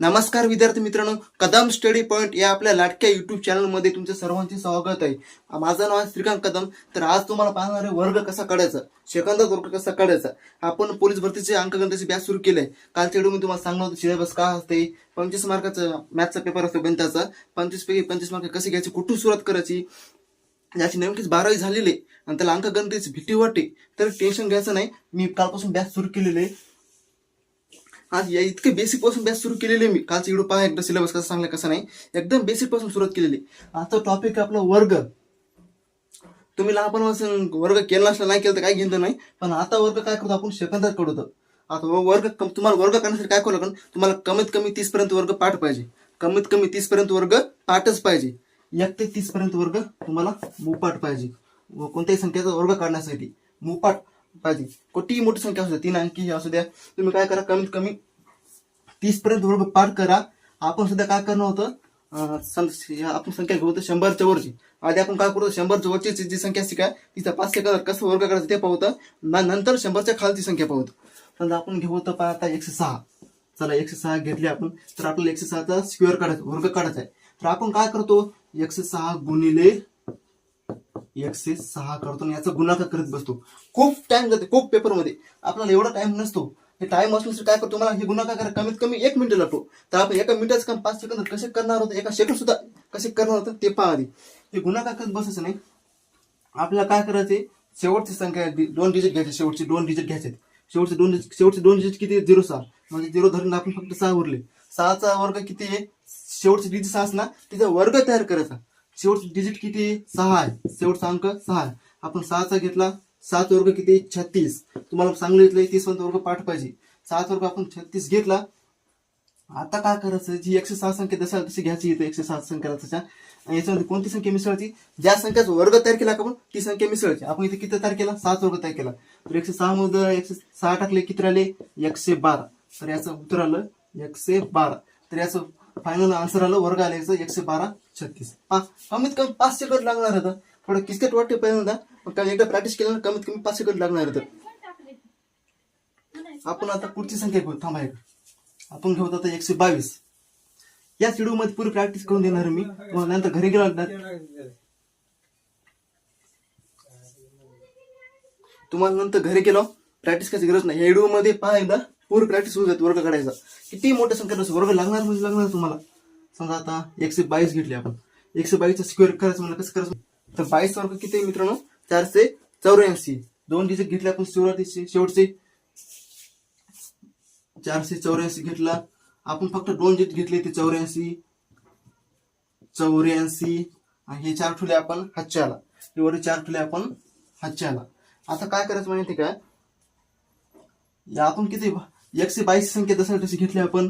नमस्कार विद्यार्थी मित्रांनो कदम स्टडी पॉईंट या आपल्या लाटक्या युट्यूब चॅनलमध्ये तुमच्या सर्वांचे स्वागत आहे. माझं नाव आहे श्रीकांत कदम. तर आज तुम्हाला पाहणार आहे वर्ग कसा काढायचा सेकंदात वर्ग कसा काढायचा. आपण पोलीस भरतीचे अंकगणिताचे बॅच सुरू केले. कालच्या व्हिडिओ मी तुम्हाला सांगणार होतो सिलेबस का असते पंचवीस मार्काचा मॅथचा पेपर असतो गणिताचा. पंचवीस पैकी पंचवीस मार्क कसे घ्यायचे कुठून सुरुवात करायची ज्याची नेमकीच बारावी झालेली आहे. आणि त्याला अंकगणिताची भीती वाटते. तर टेन्शन घ्यायचं नाही. मी कालपासून बॅच सुरू केलेली आहे. आज या इतके बेसिकपासून बॅच सुरू केलेली आहे मी. कालचा व्हिडिओ पहा एकदा सिलेबस कसा सांगला कसा नाही. एकदम बेसिकपासून सुरुवात केलेली. आता टॉपिक आपला वर्ग. तुम्ही लहानपणापासून वर्ग केला असला नाही केलं तर काय घेणं नाही. पण आता वर्ग काय करतो आपण? सेकंदात करतो. आता वर्ग कम- तुम्हाला वर्ग करण्यासाठी काय करावं लागेल? तुम्हाला कमीत कमी तीसपर्यंत वर्ग पाठ पाहिजे. कमीत कमी तीसपर्यंत वर्ग पाठच पाहिजे. एक ते तीसपर्यंत वर्ग तुम्हाला मुपाठ पाहिजे. व कोणत्याही संख्येचा वर्ग काढण्यासाठी मुपाठ पाहिजे. कोणतीही मोठी संख्या असू द्या तीन अंकी असू द्या तुम्ही काय करा? कमीत कमी तीस पर्यंत बरोबर पाठ करा. आपण सध्या काय करणं होतं? या आपण संख्या घेऊ होतं शंभरच्या वरची. आधी आपण काय करतो शंभरच्या वरची जी संख्या शिकाय काय? तिचा पाच सेकंदात कसं वर्ग करायचं ते पाहतो नंतर शंभरच्या खालची संख्या पाहतो समजा आपण घेऊ होतं पहा आता एकशे सहा. चला एकशे सहा घेतली आपण. तर आपल्याला एकशे सहाचा स्क्वेअर काढायचा वर्ग काढायचा आहे. तर आपण काय करतो? एकशे सहा गुणिले एकशे सहा करतो आणि याचा गुणाकार करत बसतो. खूप टाइम जाते खूप पेपरमध्ये आपल्याला एवढा टाइम नसतो. हे टाइम असल्यास काय करतो? मला हे गुणाकार करा? कमीत कमी एक मिनिट लागतो तर आपण एका मिनिटाचं काम पाच सेकंद कसे करणार होतं? एका सेकंड सुद्धा कसे करणार होतं ते पहा आधी. हे गुन्हा काय करत बसायचं नाही. आपल्याला काय करायचे शेवटची संख्या आहे, दोन डिजिट घ्यायचे शेवटचे. दोन डिजिट घ्यायचे शेवटचे दोन डिजिट शेवटचे दोन डिजिट किती झिरो सहा. म्हणजे झिरो धरून आपण फक्त सहा उरले. सहाचा वर्ग किती आहे? शेवटचे डिजिट सहा ना तिचा वर्ग तयार करायचा. शेवटचे डिजिट किती आहे? सहा आहे. शेवटचा अंक सहा आहे. आपण सहाचा घेतला. सात वर्ग किती? छत्तीस. तुम्हाला सांगितलं तीस पर्यंत वर्ग पाठ पाहिजे. सात वर्ग आपण छत्तीस घेतला. आता काय करायचं? जी एकशे सहा संख्या दसाल तशी घ्यायची इथे एकशे सात संख्या तशा आणि याच्यामध्ये कोणती संख्या मिसळायची? ज्या संख्याचा वर्ग तयार केला का आपण ती संख्या मिसळायची. आपण इथे किती तयार केला? सात वर्ग तयार केला. तर एकशे सहा मध्ये एकशे सहा टाकले किती राहिले? एकशे बारा. तर याचं उत्तर आलं एकशे बारा. तर याचं फायनल आन्सर आलं वर्ग आलं याचं एकशे बारा छत्तीस. पाच कमीत कमी पाच सेकंद लागणार होतं थोडं किचकट वाटते पहिल्यांदा पण काय एकदा प्रॅक्टिस केल्यानं कमीत कमी पाच सेकंद लागणार तर आपण आता पुढची संख्या घेऊ थांबा एक. आपण घेऊ आता एकशे बावीस. याच व्हिडिओमध्ये प्रॅक्टिस करून देणार मी. तुम्हाला नंतर घरी गेलो तुम्हाला नंतर घरी गेलो प्रॅक्टिस करायची गरज नाही. या व्हिडिओमध्ये पहा एकदा पूर्ण प्रॅक्टिस होऊ जाते वर्ग काढायचा. किती मोठ्या संख्या असं वर्ग लागणार म्हणजे लागणार तुम्हाला? समजा आता एकशे बावीस घेतली आपण. एकशे बावीसचा स्क्वेअर करायचं म्हणलं कसं करायचं? तर बावीस वर्ग किती आहे मित्रांनो? चारशे चौऱ्याऐंशी. दोन डिजिट घेतले आपण सुरुवातीचे शेवटचे. चारशे चौऱ्याऐंशी घेतला. आपण फक्त दोन डिजिट घेतले ते चौऱ्याऐंशी. चौऱ्याऐंशी. आणि हे चार ठुले आपण हातच्या एवढे चार ठुले आपण हातच्या आता काय करायचं माहिती काय या आपण किती एकशे बावीस संख्या जसं तशी घेतली आपण.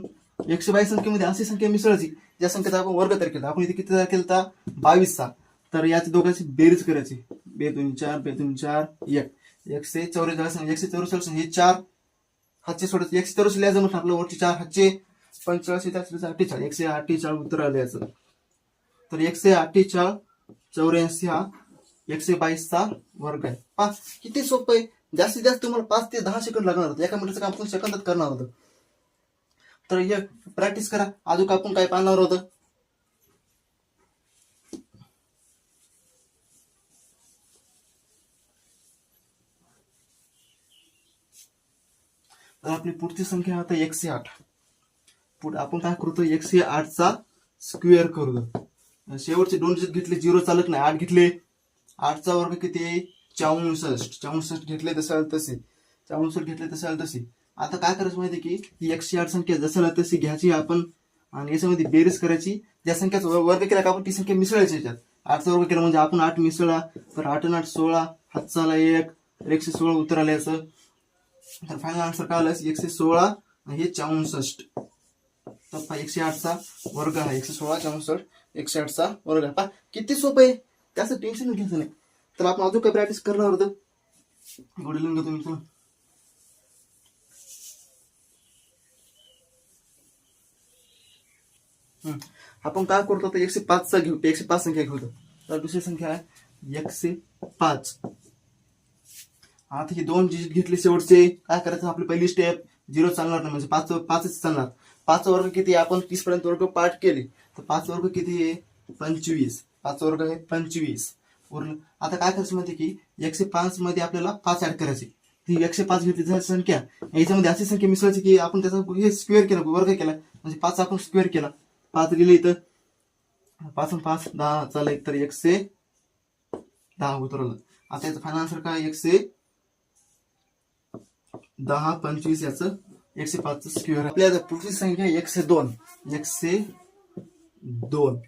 एकशे बावीस संख्येमध्ये अशी संख्या मिसळायची ज्या संख्येचा आपण वर्ग तयार केला. आपण इथे किती तयार केला बावीसचा. तर याची दोघांची बेरीज करायची. बे दोन चार बे दोन चार एक एकशे चौवेचाळीस एकशे चौवेचाळीस हे चार हातचे सोडायचे एकशे चौऱ्याऐंशी लिहायचं म्हटलं आपलं वरचे चार हातचे. पंचेचाळीस चाळीस अठ्ठेचाळीस. एकशे अठ्ठेचाळीस उत्तर आलं याचं. तर एकशे अठ्ठेचाळीस चौऱ्याऐंशी हा एकशे बावीसचा वर्ग आहे. पाच किती सोपं आहे. जास्तीत जास्त तुम्हाला पाच ते दहा सेकंद लागणार होतं. एका मिनिटाचं काम आपण सेकंदात करणार होतं. तर हे प्रॅक्टिस करा. अजून आपण काय पाहणार होतं? तर आपली पुढची संख्या आता एकशे आठ. पुढे आपण काय करतो एकशे आठचा स्क्वेअर करतो शेवटचे दोन डिजिट घेतले झिरो चालत नाही आठ घेतले. आठचा वर्ग किती आहे? चौसष्ट. चौसष्ट घेतले तसं तसे. चौसष्ट घेतले तसं तसे. आता काय करायचं माहिती की ही एकशे आठ संख्या जसं आलं तशी घ्यायची आपण. आणि याच्यामध्ये बेरीज करायची. ज्या संख्याचा व- वर्ग केला का आपण ती संख्या मिसळायची याच्यात. आठचा वर्ग केला म्हणजे आपण आठ मिसळा. तर आठ आठ सोळा. हातचाला एक. एकशे सोळा उत्तर आल्याचं तर फायनल आन्सर काय आलं एकशे सोळा आणि हे चौसष्ट. तर एकशे आठचा वर्ग आहे एकशे सोळा चौसष्ट एकशे आठचा वर्ग. आहे पहा किती सोपं आहे? त्याचं टेन्शन घ्यायचं नाही. तर आपण अजून काय प्रॅक्टिस करणार होतं गोडी लिहून घेतो मी हम्म. आपण काय करतो? तर एकशे पाचचा घेऊ एकशे पाच संख्या घेऊ. तर दुसरी संख्या आहे एकशे पाच. आता हे दोन डिजिट घेतले शेवटचे. काय करायचं? आपली पहिली स्टेप झिरो चालणार नाही म्हणजे पाच पाचच चालणार. पाच वर्ग किती? आहे? आपण तीस पर्यंत वर्ग पाठ केले. तर पाच वर्ग किती आहे? पंचवीस. पाच वर्ग आहे पंचवीस. उरलं आता काय करायचं माहिती की एकशे पाच मध्ये आपल्याला पाच ऍड करायचे. ती एकशे पाच घेतली झाली संख्या. याच्यामध्ये अशी संख्या मिसळायची की आपण त्याचा हे स्क्वेअर केला वर्ग केला. म्हणजे पाच आपण स्क्वेअर केला. पाच लिहिले इथं. पाच पाच दहा. चालेल तर एकशे दहा उतरवलं. आता याचं फायनल आन्सर काय? एकशे दहा पंचवीस याचं एकशे पाच स्क्वेअर आपल्या आता पुढची संख्या एकशे दोन. एकशे दोन.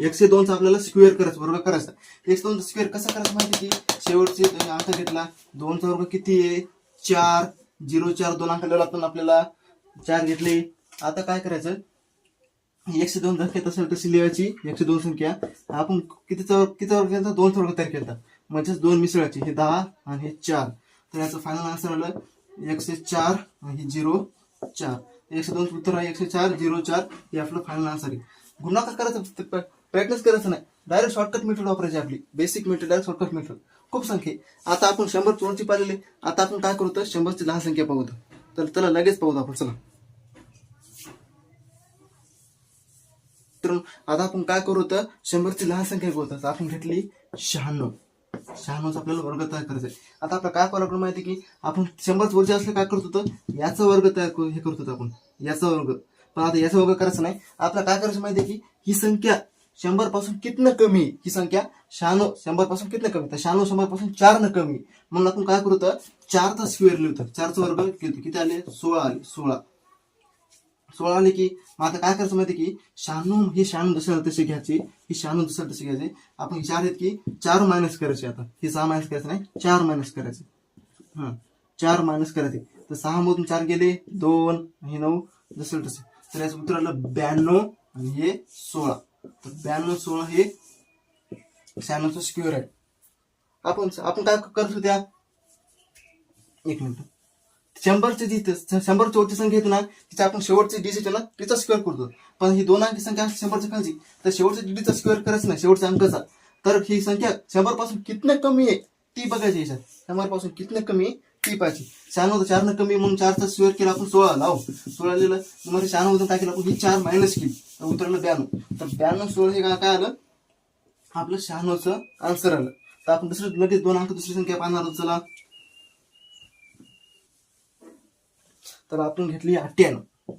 एकशे दोनचा आपल्याला स्क्वेअर करायचं वर्ग करायचा. एकशे दोनचा स्क्वेअर कसा करायचं माहिती की? शेवटचे अंक घेतला. दोनचा वर्ग किती आहे? चार. झिरो चार दोन अंक लिहिला आपण आपल्याला. चार घेतले. आता काय करायचं? एकशे दोन संख्या तसं तशी लिहायची. एकशे दोन संख्या. आपण कितीचा किती वर्ग घ्यायचा दोनचा वर्ग तयार केला. म्हणजेच दोन मिसळायचे हे दहा आणि हे चार. तर याचं फायनल आन्सर आलं एकशे चार आणि झिरो चार. एकशे दोन उत्तर आहे एकशे चार झिरो चार. हे आपलं फायनल आन्सर आहे. गुणाकार करायचं ते प्रयत्नच करायचं नाही. डायरेक्ट शॉर्टकट मेथड वापरायची आपली. Basic method direct shortcut method खूप संख्या. आता आपण शंभर चोरची पाहिलेले. आता आपण काय करू तर शंभरची लहान संख्या पाहू तर. चला लगेच पाहू आपण. चला. तर आता आपण काय करू तर शंभरची लहान संख्या पाहू तर. आपण घेतली शहाण्णव. शहाण्णवचा आपल्याला वर्ग तयार करायचा आहे. आता आपलं काय करावं लागलं माहिती की आपण शंभरच वर्ष असलं काय करत होतं याचा वर्ग तयार करू हे करत होतो आपण. याचा वर्ग. पण आता याचा वर्ग करायचा नाही. आपला काय करायचं माहिती की ही संख्या शंभरपासून कितनं कमी? ही संख्या शहाण्णव शंभरपासून कितनं कमी? तर शहाण्णव शंभरपासून चार न कमी. म्हणून आपण काय करू तर चारचा स्क्वेअर लिहितो चारचा वर्ग किती आले? सोळा आले. सोळा. सोळा आले की मग आता काय करायचं माहिती की शहाण्णव ही शहाण्णव दुसऱ्या तशी घ्यायची ही शहाण्णव दुसऱ्या तशी घ्यायची. आपण विचार चार आहेत की चार मायनस करायचे आता. ही सहा मायनस करायचं नाही चार मायनस करायचे. हा चार मायनस करायचे. तर सहा मधून चार गेले दोन हे नऊ दुसरं तसे तर याचं उत्तर आलं ब्याण्णव आणि हे सोळा. तर ब्याण्णव सोळा हे शहाण्णवचं स्क्युअर आहे. आपण आपण काय करत होत्या? एक मिनिट. शंभरची जी शंभर चौथी संख्या येते ना तिचा आपण शेवटची डिजिट आहे ना तिचा स्क्वेअर करतो. पण ही दोन अंकी संख्या शंभरची खालची तर शेवटच्या डिजिटचा स्क्वेअर करायचं नाही शेवटच्या अंकाचा तर ही संख्या शंभरपासून कितनं कमी आहे ती बघायची याच्यात. शंभरपासून कितनं कमी आहे ती पाहिजे शहाण्णव चारनं कमी म्हणून चारचा स्क्वेअर केला आपण सोळा. लाव. सोळा लिहिलं तुम्हाला शहाण्णव मधून काय केलं आपण ही चार मायनस केली. तर उतरलं ब्याण्णव. तर ब्याण्णव सोळा हे काय काय आलं? आपलं शहाण्णवचं आन्सर आलं. तर आपण दुसरं लगेच दोन अंक दुसरी संख्या पाहणार चला. तर आपण घेतली अठ्ठ्याण्णव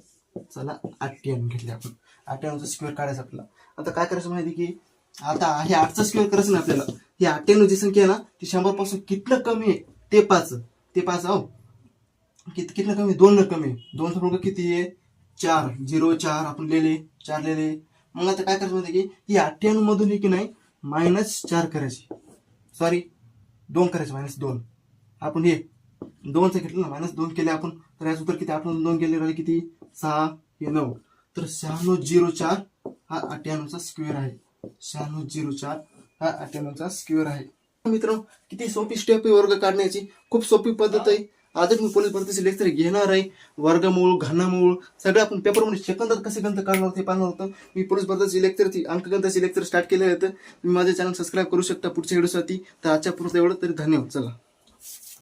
चला अठ्ठ्याण्णव घेतली आपण. अठ्ठ्याण्णवचा स्क्वेअर काढायचा आपल्याला. आता काय करायचं माहिती की आता हे आठचा स्क्वेअर करायचं ना आपल्याला. ही अठ्ठ्याण्णव जी संख्या आहे ना ती शंभरपासून कितलं कमी आहे? ते पाच. ते पाच अहो कित कितलं कमी दोन कमी कमी दोन वर्ग किती आहे? चार. झिरो चार. आपण लिहिले. चार लिहिले. मग आता काय करायचं माहिती की ही अठ्ठ्याण्णव मधून ही की नाही मायनस चार करायची. सॉरी दोन करायचे मायनस दोन. आपण हे दोनचं घेतलं ना मायनस दोन केले आपण तर याचं उत्तर किती? आठवण दोन गेले राहिले किती? सहा हे नऊ. तर शहाण्णव झिरो चार हा अठ्ठ्याण्णवचा स्क्वेअर आहे. शहाण्णव झिरो चार हा अठ्ठ्याण्णवचा स्क्वेअर आहे. मित्रांनो किती सोपी स्टेप आहे वर्ग काढण्याची. खूप सोपी पद्धत आहे. आजच मी पोलीस भरतीचे लेक्चर घेणार आहे. वर्गमूळ घनमूळ सगळं आपण पेपरमध्ये सेकंदात कसे गंत काढणार ते पाहणार होतं. मी पोलीस भरतीची लेक्चरची अंकगंताची लेक्चर स्टार्ट केले होतं तुम्ही माझे चॅनल सबस्क्राईब करू शकता पुढच्या व्हिडिओसाठी तर आजच्या पुरतं एवढं तरी धन्यवाद. चला.